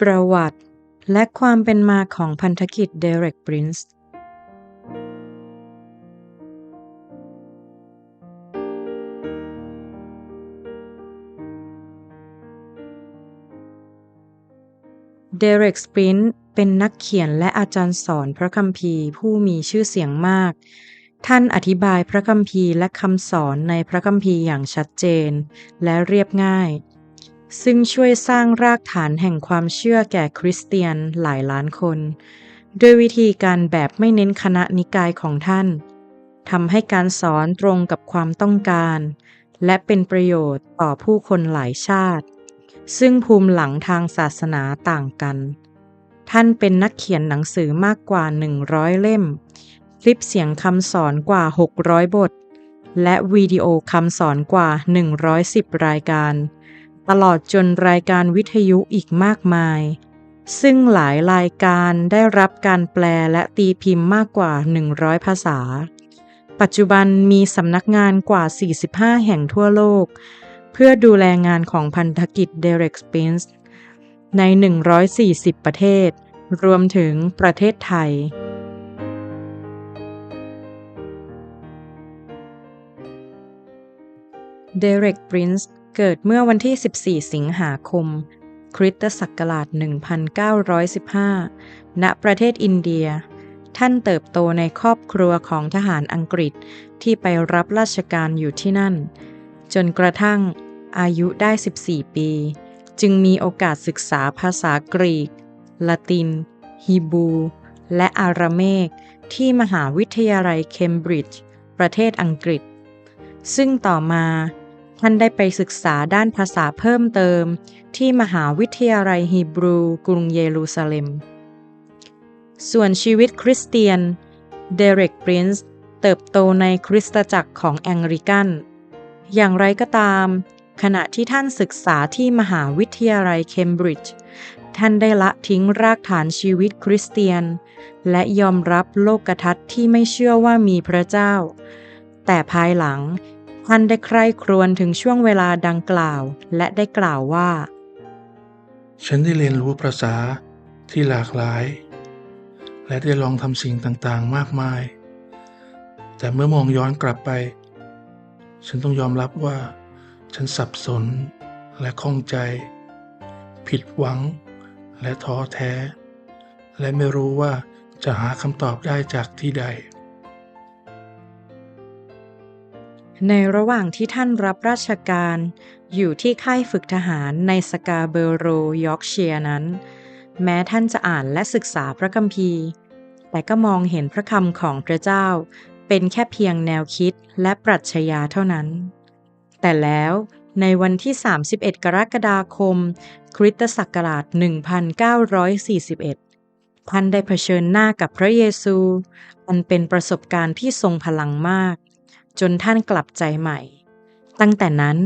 ประวัติ และความเป็นมาของพันธกิจ Derek Prince Derek Prince เป็นนักเขียนและอาจารย์สอนพระคัมภีร์ผู้มีชื่อเสียงมาก ท่านอธิบายพระคัมภีร์และคำสอนในพระคัมภีร์อย่างชัดเจน และเรียบง่าย ซึ่งช่วยสร้างรากฐานแห่งความเชื่อแก่คริสเตียนหลายล้านคน ด้วยวิธีการแบบไม่เน้นคณะนิกายของท่านทำให้การสอนตรงกับความต้องการ และเป็นประโยชน์ต่อผู้คนหลายชาติ ซึ่งภูมิหลังทางศาสนาต่างกัน ท่านเป็นนักเขียนหนังสือมากกว่า 100 เล่ม คลิปเสียงคำสอนกว่า 600 บท และวิดีโอคำสอนกว่า 110 รายการ ตลอดจนรายการวิทยุอีกมากมาย ซึ่งหลายรายการได้รับการแปลและตีพิมพ์มากกว่า 100 ภาษา ปัจจุบันมีสำนักงานกว่า 45 แห่งทั่วโลก เพื่อดูแลงานของพันธกิจ Derek Prince ใน 140 ประเทศ รวมถึงประเทศไทย Derek Prince เกิเกิดเมื่อวันที่ 14 สิงหาคม คริสตศักราช 1915 ณ ประเทศอินเดีย ท่านเติบโตในครอบครัวของทหารอังกฤษที่ไปรับราชการอยู่ที่นั่น จนกระทั่งอายุได้ 14 ปี จึงมีโอกาสศึกษาภาษากรีก ละติน ฮีบู และอาราเมก ที่มหาวิทยาลัยเคมบริดจ์ ประเทศอังกฤษ ซึ่งต่อมา ท่านได้ไปศึกษาด้านภาษาเพิ่มเติม ที่มหาวิทยาลัยฮีบรู กรุงเยรูซาเล็ม ส่วนชีวิตคริสเตียน เดเร็กปรินซ์เติบโตในคริสตจักรของแองริกัน อย่างไรก็ตาม ขณะที่ท่านศึกษาที่มหาวิทยาลัยเคมบริดจ์ท่านได้ละทิ้งรากฐานชีวิตคริสเตียน และยอมรับโลกทัศน์ที่ไม่เชื่อว่ามีพระเจ้า แต่ภายหลัง ท่านได้ใคร่ครวญถึงช่วงเวลาดังกล่าว และได้กล่าวว่า ฉันได้เรียนรู้ภาษาที่หลากหลาย และได้ลองทำสิ่งต่างๆ มากมาย แต่เมื่อมองย้อนกลับไป ฉันต้องยอมรับว่า ฉันสับสนและข้องใจ ผิดหวัง และท้อแท้ และไม่รู้ว่าจะหาคำตอบได้จากที่ใด ในระหว่างที่ท่านรับราชการ อยู่ที่ค่ายฝึกทหารในสกาเบโรยอร์กเชียร์นั้น แม้ท่านจะอ่านและศึกษาพระคัมภีร์ แต่ก็มองเห็นพระคำของพระเจ้า เป็นแค่เพียงแนวคิดและปรัชญาเท่านั้น แต่แล้วในวันที่ 31 กรกฎาคม คริสตศักราช 1941 ท่านได้เผชิญหน้ากับพระเยซู อันเป็นประสบการณ์ที่ทรงพลังมาก จนท่านกลับใจใหม่ ตั้งแต่นั้น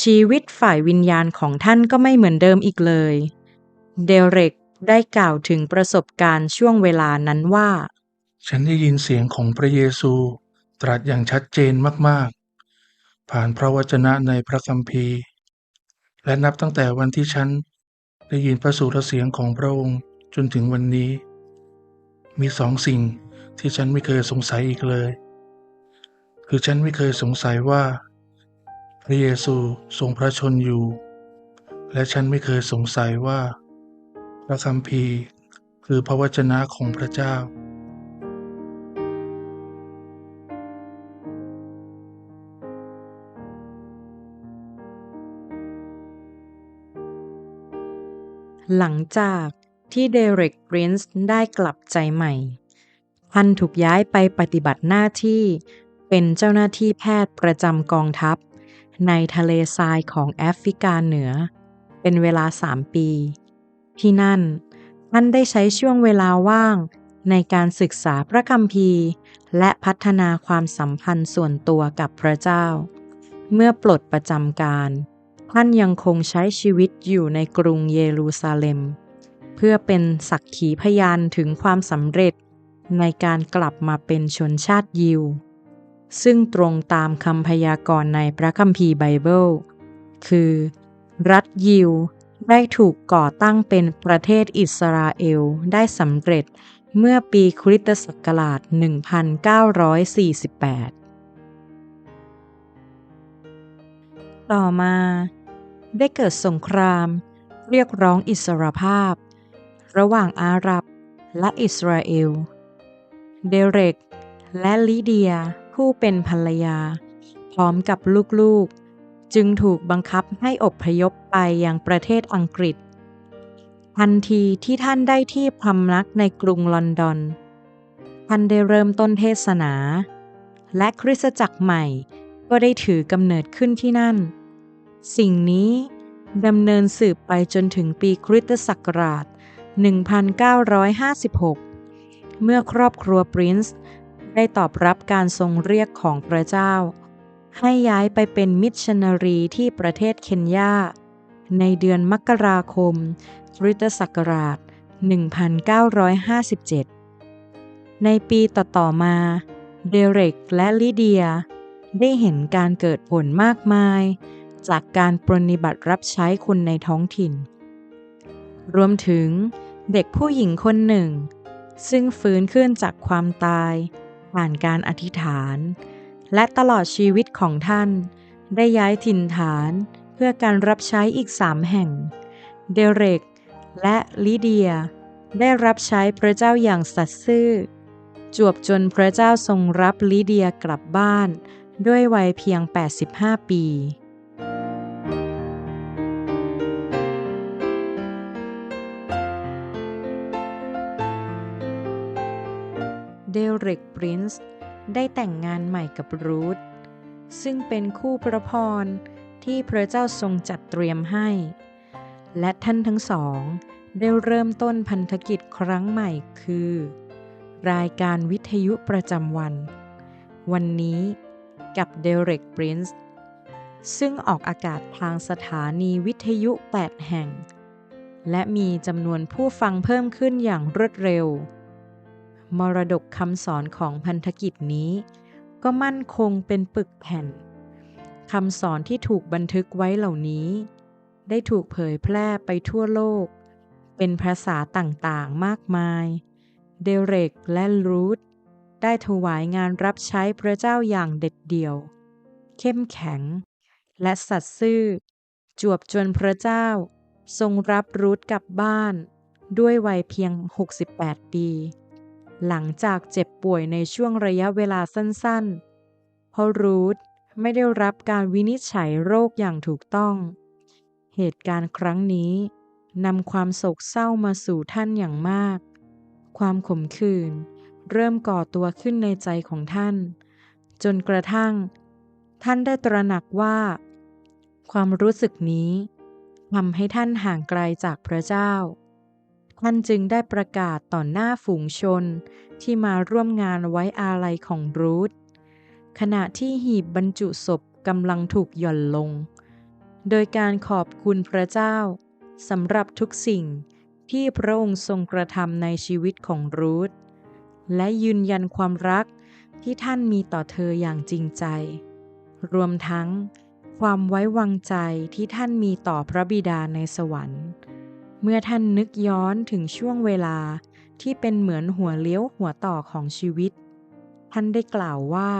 ชีวิตฝ่ายวิญญาณของท่านก็ไม่เหมือนเดิมอีกเลย เดเร็กได้กล่าวถึงประสบการณ์ช่วงเวลานั้นว่า ฉันได้ยินเสียงของพระเยซูตรัสอย่างชัดเจนมากๆ ผ่านพระวจนะในพระคัมภีร์ และนับตั้งแต่วันที่ฉันได้ยินพระสุรเสียงของพระองค์จนถึงวันนี้ มีสองสิ่งที่ฉันไม่เคยสงสัยอีกเลย คือฉันไม่เคยสงสัยว่า พระเยซูทรงพระชนอยู่ และฉันไม่เคยสงสัยว่า พระคัมภีร์คือพระวจนะของพระเจ้า หลังจากที่เดเร็กรินซ์ได้กลับใจใหม่ท่านถูกย้ายไปปฏิบัติหน้าที่ เป็นเจ้าหน้าที่แพทย์ประจำกองทัพ ในทะเลทรายของแอฟริกาเหนือ เป็นเวลาสามปี ที่นั่นท่านได้ใช้ช่วงเวลาว่างในการศึกษาพระคัมภีร์ และพัฒนาความสัมพันธ์ส่วนตัวกับพระเจ้า เมื่อปลดประจำการ ท่านยังคงใช้ชีวิตอยู่ในกรุงเยรูซาเล็ม เพื่อเป็นสักขีพยานถึงความสำเร็จในการกลับมาเป็นชนชาติยิว ซึ่งตรงตามคำพยากรณ์ในพระคัมภีร์ไบเบิล คือ รัฐยิวได้ถูกก่อตั้งเป็นประเทศอิสราเอลได้สำเร็จเมื่อปีคริสตศักราช 1948 ต่อมา ได้เกิดสงคราม เรียกร้องอิสรภาพ ระหว่างอาหรับและอิสราเอล เดเรกและลิเดีย ผู้เป็นภรรยา พร้อมกับลูกๆ จึงถูกบังคับให้อบพยพไปยังประเทศอังกฤษ ทันทีที่ท่านได้ที่พำนักในกรุงลอนดอน ท่านได้เริ่มต้นเทศนา และคริสตจักรใหม่ก็ได้ถือกำเนิดขึ้นที่นั่น สิ่งนี้ดำเนินสืบไปจนถึงปีคริสตศักราช 1956 เมื่อครอบครัวปรินซ์ ได้ตอบรับการทรงเรียกของพระเจ้า ให้ย้ายไปเป็นมิชชันนารีที่ประเทศเคนยา ในเดือนมกราคมคริสตศักราช 1957 ในปีต่อๆมา เดเร็กและลิเดีย ได้เห็นการเกิดผลมากมาย จากการปรนนิบัติรับใช้คนในท้องถิ่น รวมถึงเด็กผู้หญิงคนหนึ่ง ซึ่งฟื้นขึ้นจากความตาย ผ่านการอธิษฐาน และตลอดชีวิตของท่าน ได้ย้ายถิ่นฐานเพื่อการรับใช้อีกสามแห่ง เดเรกและลิเดีย ได้รับใช้พระเจ้าอย่างสัตย์ซื่อ จวบจนพระเจ้าทรงรับลิเดียกลับบ้านด้วยวัยเพียง 85 ปี เดเร็กปรินซ์ได้แต่งงานใหม่กับรูธซึ่งเป็นคู่ประพรที่พระเจ้าทรงจัดเตรียมให้ และท่านทั้งสองได้เริ่มต้นพันธกิจครั้งใหม่คือ รายการวิทยุประจำวัน วันนี้กับเดเร็กปรินซ์ซึ่งออกอากาศทางสถานีวิทยุ 8 แห่ง และมีจำนวนผู้ฟังเพิ่มขึ้นอย่างรวดเร็ว มรดกคำสอนของพันธกิจนี้ ก็มั่นคงเป็นปึกแผ่นคำสอนที่ถูกบันทึกไว้เหล่านี้ ได้ถูกเผยแพร่ไปทั่วโลก เป็นภาษาต่างๆมากมาย เดเรกและรูธได้ถวายงานรับใช้พระเจ้าอย่างเด็ดเดี่ยว เข้มแข็ง และสัตย์ซื่อ จวบจนพระเจ้า ทรงรับรูธกลับบ้าน ด้วยวัยเพียง 68 ปี หลังจากเจ็บป่วยในช่วงระยะเวลาสั้นๆ เพราะรูธไม่ได้รับการวินิจฉัยโรคอย่างถูกต้อง เหตุการณ์ครั้งนี้นำความโศกเศร้ามาสู่ท่านอย่างมาก ความขมขื่นเริ่มก่อตัวขึ้นในใจของท่าน จนกระทั่ง ท่านได้ตระหนักว่า ความรู้สึกนี้ทำให้ท่านห่างไกลจากพระเจ้า ท่านจึงได้ประกาศต่อหน้าฝูงชนที่มาร่วมงานไว้อาลัยของรูธขณะที่หีบบรรจุศพกำลังถูกหย่อนลง โดยการขอบคุณพระเจ้าสำหรับทุกสิ่งที่พระองค์ทรงกระทำในชีวิตของรูธและยืนยันความรักที่ท่านมีต่อเธออย่างจริงใจ รวมทั้งความไว้วางใจที่ท่านมีต่อพระบิดาในสวรรค์ เมื่อท่านนึกย้อนถึงช่วงเวลาที่เป็นเหมือนหัวเลี้ยวหัวต่อของชีวิต ท่านได้กล่าวว่า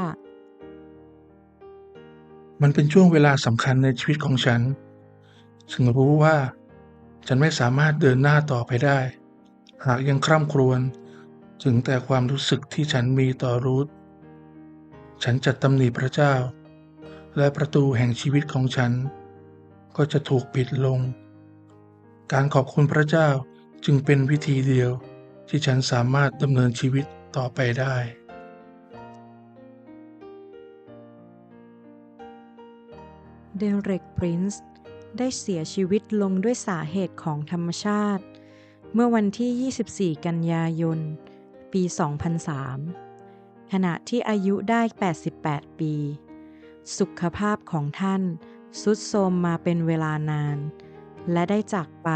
มันเป็นช่วงเวลาสำคัญในชีวิตของฉัน ฉันรู้ว่า ฉันไม่สามารถเดินหน้าต่อไปได้ หากยังคร่ำครวญถึงแต่ความรู้สึกที่ฉันมีต่อรูธฉันจะตำหนิพระเจ้า และประตูแห่งชีวิตของฉัน ก็จะถูกปิดลง การขอบคุณพระเจ้าจึงเป็นวิธีเดียวที่ฉันสามารถดำเนินชีวิตต่อไปได้เดเร็กปรินซ์ได้เสียชีวิตลงด้วยสาเหตุของธรรมชาติ เมื่อวันที่ 24 กันยายน ปี 2003 ขณะที่อายุได้ 88 ปี สุขภาพของท่านทรุดโทรมมาเป็นเวลานาน และได้จากไป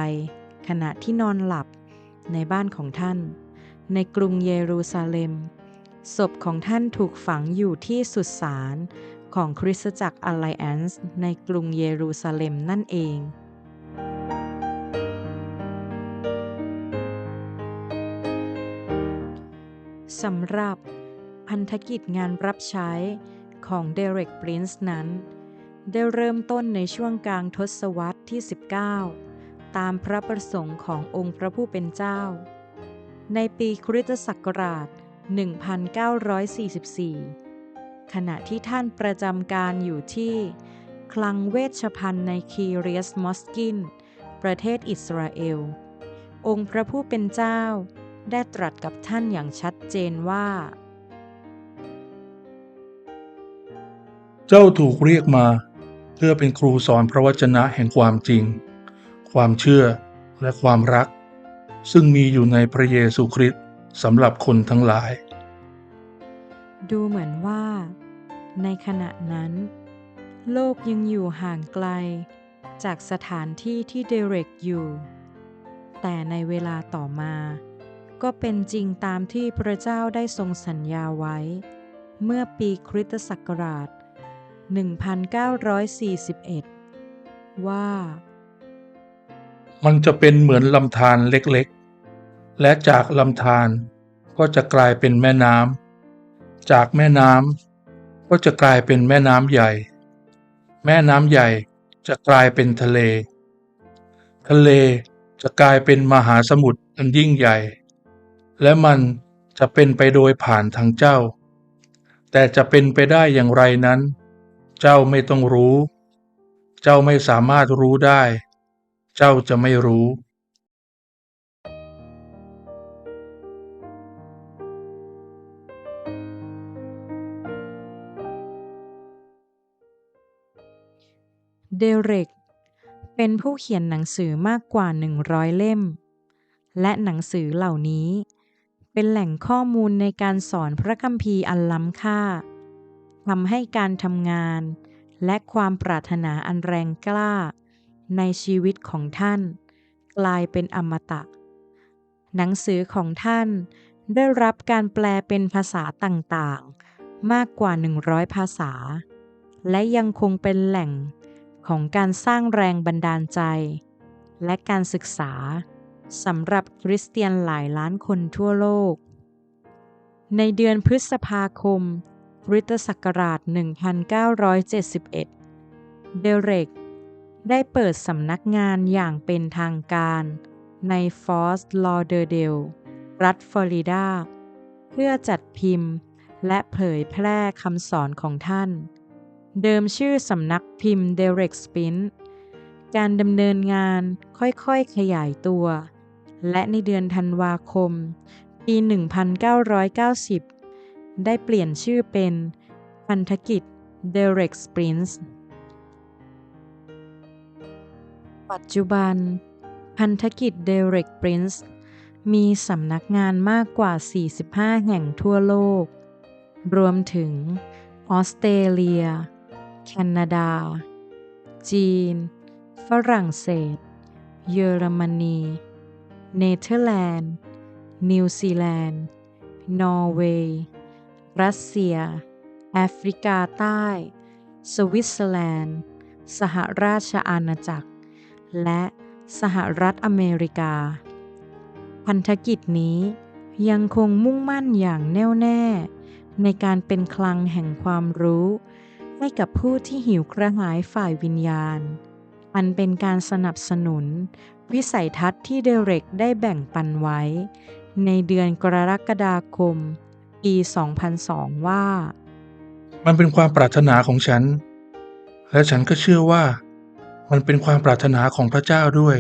ขณะที่นอนหลับในบ้านของท่าน ในกรุงเยรูซาเล็ม ศพของท่านถูกฝังอยู่ที่สุสานของคริสตจักรอไลแอนส์ในกรุงเยรูซาเล็มนั่นเองสำหรับพันธกิจงานรับใช้ของเดเร็กปรินซ์นั้น ได้เริ่มต้นในช่วงกลางทศวรรษ ที่ 19 ตามพระประสงค์ขององค์พระผู้เป็นเจ้า ในปีคริสตศักราช 1944 ขณะที่ท่านประจำการอยู่ที่ คลังเวชภัณฑ์ในคีเรียสมอสกิน ประเทศอิสราเอล องค์พระผู้เป็นเจ้า ได้ตรัสกับท่านอย่างชัดเจนว่า เจ้าถูกเรียกมา เพื่อเป็นครูสอนพระวจนะแห่งความจริง ความเชื่อและความรัก ซึ่งมีอยู่ในพระเยซูคริสต์สำหรับคนทั้งหลาย ดูเหมือนว่า ในขณะนั้น โลกยังอยู่ห่างไกล จากสถานที่ที่เดเร็กอยู่ แต่ในเวลาต่อมา ก็เป็นจริงตามที่พระเจ้าได้ทรงสัญญาไว้ เมื่อปีคริสตศักราช 1941 ว่า มันจะเป็นเหมือนลำธารเล็กๆ และจากลำธารก็จะกลายเป็นแม่น้ำ จากแม่น้ำก็จะกลายเป็นแม่น้ำใหญ่ แม่น้ำใหญ่จะกลายเป็นทะเล ทะเลจะกลายเป็นมหาสมุทรอันยิ่งใหญ่ และมันจะเป็นไปโดยผ่านทางเจ้า แต่จะเป็นไปได้อย่างไรนั้น เจ้าไม่ต้องรู้ เจ้าไม่สามารถรู้ได้ เจ้าจะไม่รู้ เดเร็ก เป็นผู้เขียนหนังสือมากกว่า 100 เล่ม และหนังสือเหล่านี้เป็นแหล่งข้อมูลในการสอนพระคัมภีร์อันล้ำค่า ทำให้การทำงาน และความปรารถนาอันแรงกล้า ในชีวิตของท่าน กลายเป็นอมตะ หนังสือของท่านได้รับการแปลเป็นภาษาต่างๆ มากกว่า 100 ภาษา และยังคงเป็นแหล่งของการสร้างแรงบันดาลใจ และการศึกษาสำหรับคริสเตียนหลายล้านคนทั่วโลก ในเดือนพฤษภาคม คริสตศักราช 1971 เดเร็กได้เปิดสำนักงานอย่างเป็นทางการในฟอร์สลอเดอร์เดล รัฐฟลอริดา เพื่อจัดพิมพ์และเผยแพร่คำสอนของท่าน เดิมชื่อสำนักพิมพ์ Derek Spin การดำเนินงานค่อยๆขยายตัว และในเดือนธันวาคม ปี 1990 ได้เปลี่ยนชื่อเป็นพันธกิจ Derek Sprints ปัจจุบัน พันธกิจ Derek Prince มีสำนักงานมากกว่า 45 แห่งทั่วโลก รวมถึงออสเตรเลีย แคนาดา จีน ฝรั่งเศส เยอรมนี เนเธอร์แลนด์ นิวซีแลนด์ นอร์เวย์ รัสเซีย แอฟริกาใต้ สวิตเซอร์แลนด์ สหราชอาณาจักร และสหรัฐอเมริกา พันธกิจนี้ยังคงมุ่งมั่นอย่างแน่วแน่ ในการเป็นคลังแห่งความรู้ ให้กับผู้ที่หิวกระหายฝ่ายวิญญาณ อันเป็นการสนับสนุน วิสัยทัศน์ที่เดเร็กได้แบ่งปันไว้ ในเดือนกรกฎาคม ปี 2002 ว่า มันเป็นความปรารถนาของฉัน และฉันก็เชื่อว่า มันเป็นความปรารถนาของพระเจ้าด้วย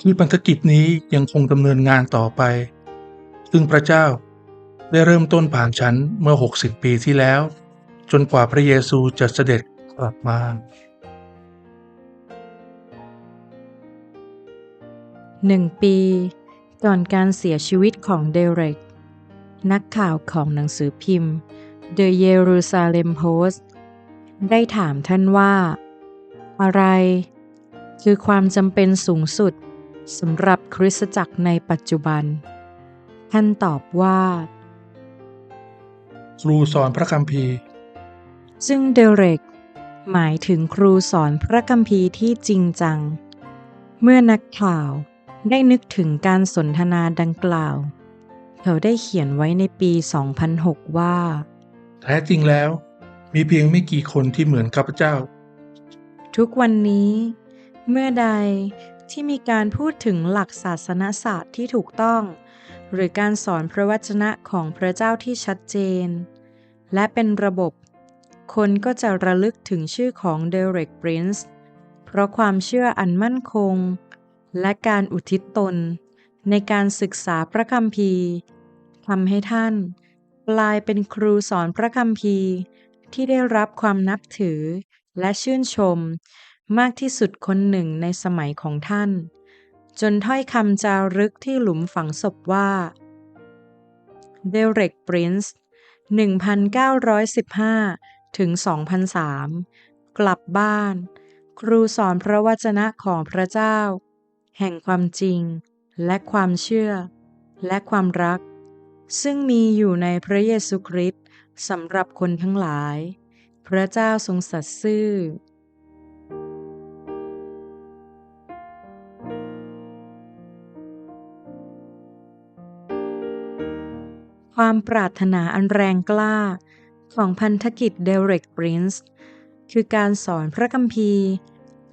ที่พันธกิจนี้ยังคงดำเนินงานต่อไป ซึ่งพระเจ้าได้เริ่มต้นผ่านฉันเมื่อ 60 ปีที่แล้ว จนกว่าพระเยซูจะเสด็จกลับมาหนึ่งปี ก่อนการเสียชีวิตของเดเร็ก นักข่าวของหนังสือพิมพ์ The Jerusalem Post ได้ถามท่านว่า อะไร คือความจำเป็นสูงสุดสำหรับคริสตจักรในปัจจุบัน ท่านตอบว่า ครูสอนพระคัมภีร์ ซึ่งเดเร็กหมายถึงครูสอนพระคัมภีร์ที่จริงจัง เมื่อนักข่าวได้นึกถึงการสนทนาดังกล่าว เขาได้เขียนไว้ในปี 2006 ว่า แท้จริงแล้ว มีเพียงไม่กี่คนที่เหมือนข้าพเจ้า ทุกวันนี้ เมื่อใดที่มีการพูดถึงหลักศาสนศาสตร์ที่ถูกต้อง หรือการสอนพระวจนะของพระเจ้าที่ชัดเจน และเป็นระบบ คนก็จะระลึกถึงชื่อของเดเร็กปรินซ์เพราะความเชื่ออันมั่นคง และการอุทิศตน ในการศึกษาพระคัมภีร์ ทำให้ท่าน กลายเป็นครูสอนพระคัมภีร์ ที่ได้รับความนับถือและชื่นชม มากที่สุดคนหนึ่งในสมัยของท่าน จนถ้อยคำจารึกที่หลุมฝังศพว่าเดเร็กปรินซ์1915 ถึง 2003 กลับบ้าน ครูสอนพระวจนะของพระเจ้า แห่งความจริงและความเชื่อ และความรัก ซึ่งมีอยู่ในพระเยซูคริสต์สำหรับคนทั้งหลาย พระเจ้าทรงสัตย์ซื่อ ความปรารถนาอันแรงกล้าของพันธกิจเดเร็กปรินซ์คือการสอนพระคัมภีร์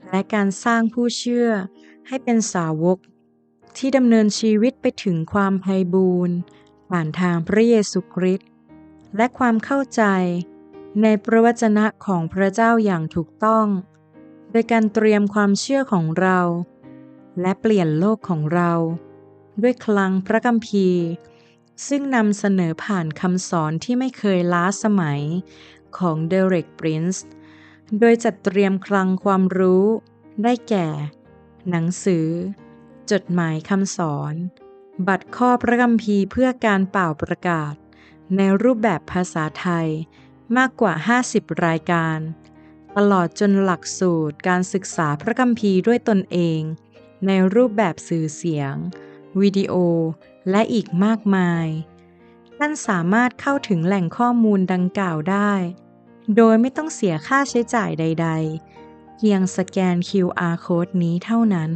และการสร้างผู้เชื่อให้เป็นสาวก ที่ดำเนินชีวิตไปถึงความไพบูรณ์ ผ่านทางพระเยซูคริสต์และความเข้าใจในพระวจนะของพระเจ้าอย่างถูกต้อง โดยการเตรียมความเชื่อของเรา และเปลี่ยนโลกของเรา ด้วยคลังพระคัมภีร์ ซึ่งนำเสนอผ่านคำสอนที่ไม่เคยล้าสมัยของเดเร็กปรินซ์โดยจัดเตรียมคลังความรู้ได้แก่ หนังสือ จดหมายคำสอน บัตรข้อพระคัมภีร์เพื่อการเป่าประกาศ ในรูปแบบภาษาไทยมากกว่า 50 รายการ ตลอดจนหลักสูตรการศึกษาพระคัมภีร์ด้วยตนเอง ในรูปแบบสื่อเสียง วิดีโอ และอีกมากมาย ท่านสามารถเข้าถึงแหล่งข้อมูลดังกล่าวได้ โดยไม่ต้องเสียค่าใช้จ่ายใด ๆ เพียงสแกน QR Code นี้เท่านั้น